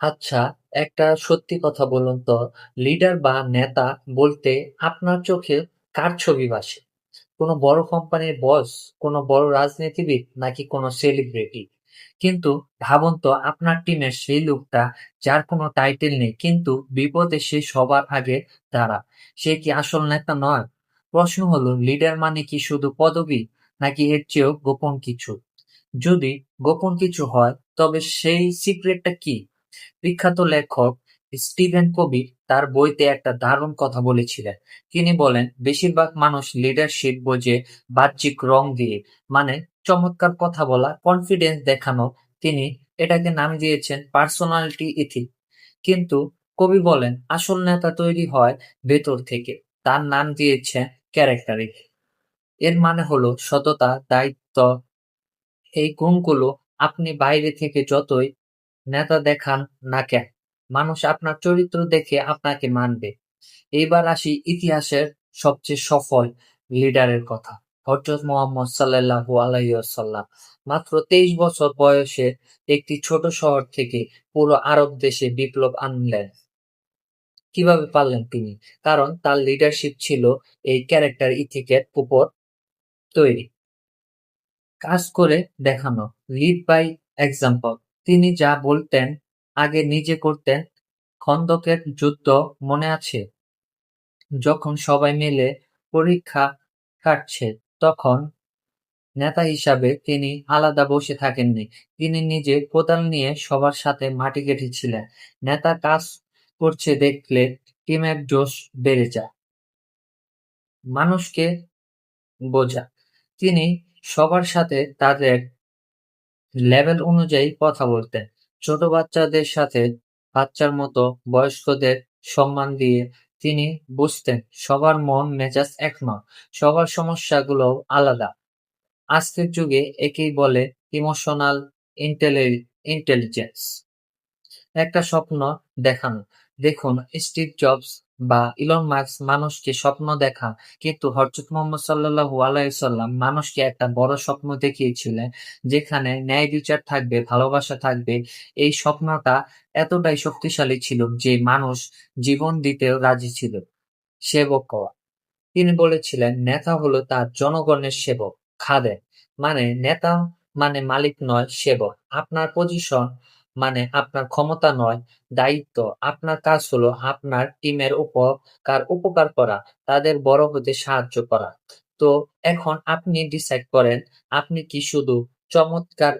আচ্ছা, একটা সত্যি কথা বলুন তো, লিডার বা নেতা বলতে আপনার চোখে কার ছবি ভাসে? কোনো বড় কোম্পানির বস, কোনো বড় রাজনীতিবিদ নাকি কোনো সেলিব্রিটি? কিন্তু ভাবুন তো আপনার টিমের সেই লোকটা যার কোনো টাইটেল নেই কিন্তু বিপদে সে সবার আগে দাঁড়ায়। সে কি আসল নেতা নয়? প্রশ্ন হলো লিডার মানে কি শুধু পদবি নাকি এর চেয়েও গোপন কিছু? যদি গোপন কিছু হয় তবে সেই সিক্রেটটা কি? বিখ্যাত লেখক স্টিভেন কবি তার বইতে একটা দারুণ কথা বলেছিলেন। তিনি বলেন, বেশিরভাগ মানুষ লিডারশিপ বোঝে বাহ্যিক রং দিয়ে মানে চমৎকার কথা বলা কনফিডেন্স দেখানো। তিনি এটাকে নাম দিয়েছেন পার্সোনালিটি ইথিক কিন্তু কবি বলেন, আসল নেতা তৈরি হয় ভেতর থেকে, তার নাম দিয়েছে ক্যারেক্টার এর মানে হলো সততা, দায়িত্ব, এই গুণগুলো আপনি বাইরে থেকে যতই নেতা দেখান না কেন? মানুষ আপনার চরিত্র দেখে আপনাকে মানবে। এইবার আসি ইতিহাসের সবচেয়ে সফল লিডারের কথা। হজরত মোহাম্মদ সাল্লাহু আলাইসাল্লাম মাত্র তেইশ বছর বয়সে একটি ছোট শহর থেকে পুরো আরব দেশে বিপ্লব আনলেন। কীভাবে পারলেন তিনি? কারণ তার লিডারশিপ ছিল এই ক্যারেক্টার ইথিকের উপর তৈরি। কাজ করে দেখানো লিড বাই এক্সাম্পল তিনি যা বলতেন, আগে নিজে করতেন, খন্দকের যুদ্ধ মনে আছে? যখন সবাই মিলে পরীক্ষা কাটছে, তখন নেতা হিসাবে তিনি আলাদা বসে থাকেননি। তিনি নিজে কোদাল নিয়ে সবার সাথে মাটি কেটেছিলেন। নেতা কাজ করছে দেখলে টিমের জোশ বেড়ে যায়। মানুষকে বোঝা। তিনি সবার সাথে তাদের লেভেল অনুযায়ী কথা বলতেন ছোট বাচ্চাদের সাথে বাচ্চার মতো বয়স্কদের সম্মান দিয়ে তিনি বুঝতেন, সবার মন মেজাজ এক নয়, সবার সমস্যাগুলো আলাদা। আজকের যুগে একেই বলে ইমোশনাল ইন্টেলিজেন্স একটা স্বপ্ন দেখানো, দেখুন, স্টিভ জবস বা ইলন মার্কস মানুষকে স্বপ্ন দেখা, কিন্তু হরজত মোহাম্মদ সাল্লাহ আলাইসাল্লাম মানুষকে একটা বড় স্বপ্ন দেখিয়েছিলেন, যেখানে ন্যায় বিচার থাকবে, ভালোবাসা থাকবে। এই স্বপ্নটা এতটাই শক্তিশালী ছিল যে মানুষ জীবন দিতেও রাজি ছিল। সেবক হওয়া। তিনি বলেছিলেন, নেতা হলো তার জনগণের সেবক খাদে মানে নেতা মানে মালিক নয়, সেবক। আপনার পজিশন মানে আপনার ক্ষমতা নয়, দায়িত্ব। আপনার কাজ হলো আপনার টিমের উপকার উপকার করা, তাদের বড় হতে সাহায্য করা। তো এখন আপনি ডিসাইড করেন, আপনি কি শুধু চমৎকার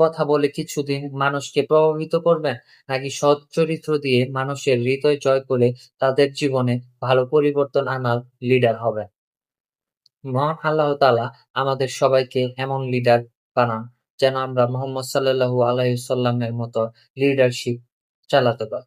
কথা বলে কিছুদিন মানুষকে প্রভাবিত করবেন, নাকি সৎ চরিত্র দিয়ে মানুষের হৃদয় জয় করে তাদের জীবনে ভালো পরিবর্তন আনার লিডার হবেন? মহান আল্লাহ তালা আমাদের সবাইকে এমন লিডার বানান। যেন আমরা মোহাম্মদ সাল্লাল্লাহু আলাইসাল্লামের মতো লিডারশিপ চালাতে পারি।